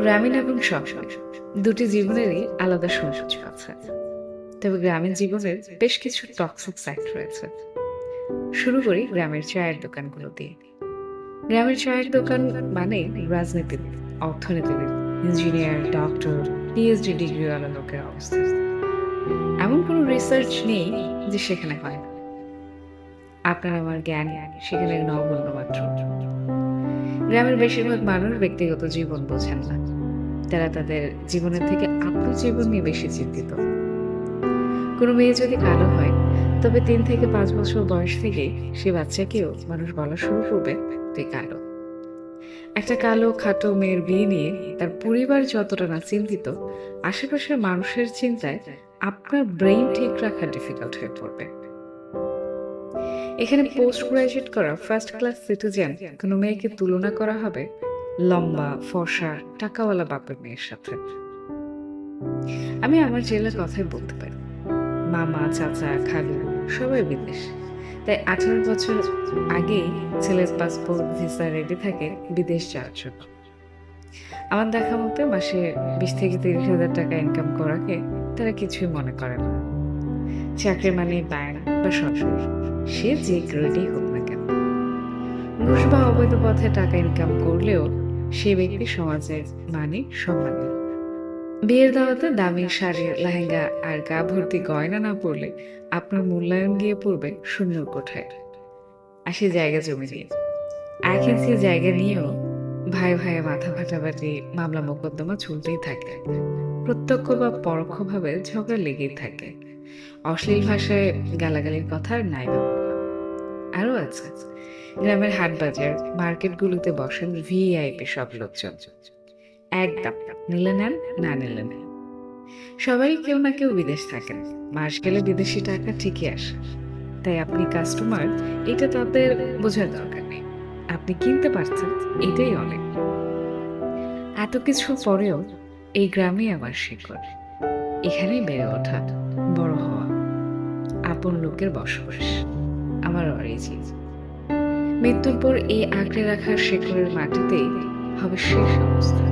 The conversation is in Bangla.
গ্রামীণ এবং শহর দুটি জীবনেরই আলাদা সৌন্দর্য আছে। তবে গ্রামীণ জীবনের বেশ কিছু টক্সিক সাইড রয়েছে। শুরু করি গ্রামের চায়ের দোকানগুলো দিয়ে। গ্রামের চায়ের দোকান মানে রাজনীতিবিদ অর্থনীতিবিদ ইঞ্জিনিয়ার ডক্টর পিএইচডি ডিগ্রিওয়ালা লোকের অবস্থা। এমন কোনো রিসার্চ নেই যে সেখানে হয় আপনার আমার জ্ঞান সেখানে নগণ্য মাত্র। গ্রামের বেশিরভাগ মানুষ ব্যক্তিগত জীবন বোঝেন না। তারা তাদের জীবনের থেকে আত্মজীবন নিয়ে বেশি চিন্তিত। কোনো মেয়ে যদি কালো হয়, তবে তিন থেকে পাঁচ বছর বয়স থেকে সে বাচ্চাকেও মানুষ বলা শুরু করবে তুই কালো। একটা কালো, খাটো মেয়ের বিয়ে নিয়ে তার পরিবার যতটা না চিন্তিত, আশেপাশের মানুষের চিন্তায় আপনার ব্রেইন ঠিক রাখা ডিফিকাল্ট হয়ে পড়বে। এখানে পোস্ট গ্রাজুয়েট করা ফার্স্ট ক্লাস সিটিজেন কোনো মেয়েকে তুলনা করা হবে লম্বা, ফর্সা, টাকাওয়ালা বাপের মেয়ের সাথে। আমি আমার জেলার কথাই বলতে পারি। মামা, চাচা, খালু সবাই বিদেশ। তাই আঠারো বছর আগেই ছেলের পাসপোর্ট ভিসা রেডি থাকে বিদেশ যাওয়ার জন্য। আমার দেখা মতো মাসে বিশ থেকে তিরিশ হাজার টাকা ইনকাম করাকে তারা কিছুই মনে করে না। চাকরি মানে ব্যাংক বা সরকারি। সে যে গ্রেডই হোক না কেন। ঘুষ বা অবৈধ পথে টাকা ইনকাম করলেও সে ব্যক্তি সমাজের মানে সম্মানী বিয়ের দাওয়াতে দামি শাড়ি, লেহেঙ্গা আর গা ভর্তি গয়না না পড়লে আপনার মূল্যায়ন গিয়ে পড়বে শূন্যর কোঠায়। আসে জায়গা জমি দিয়ে এক ইঞ্চি জায়গা নিয়েও ভাই ভাইয়ে মাথা ফাটাফাটি, মামলা মোকদ্দমা চলতেই থাকে। প্রত্যক্ষ বা পরোক্ষভাবে ঝগড়া লেগেই থাকে। অশ্লীল ভাষায় গালাগালির কথা নাই বা আরও আছে। গ্রামের হাট বাজার, মার্কেটগুলোতে বসেন ভিআইপি সব লোকজন। একদম নিলে নেন, না নিলে নেন। সবাই কেউ না কেউ বিদেশ থাকেন। মাস গেলে বিদেশি টাকা ঠিকই আসে। তাই আপনি কাস্টমার এটা তাদের বোঝার দরকার নেই। আপনি কিনতে পারছেন, এটাই অনেক। এত কিছু পরেও এই গ্রামে আমার শিকড়। এখানেই বেড়ে ওঠা। আপন লোকের বসবাস। আমার অরিজিৎ। মৃত্যুর পর এই আঁকড়ে রাখার শেকড়ের মাটিতেই হবে শেষ অবস্থা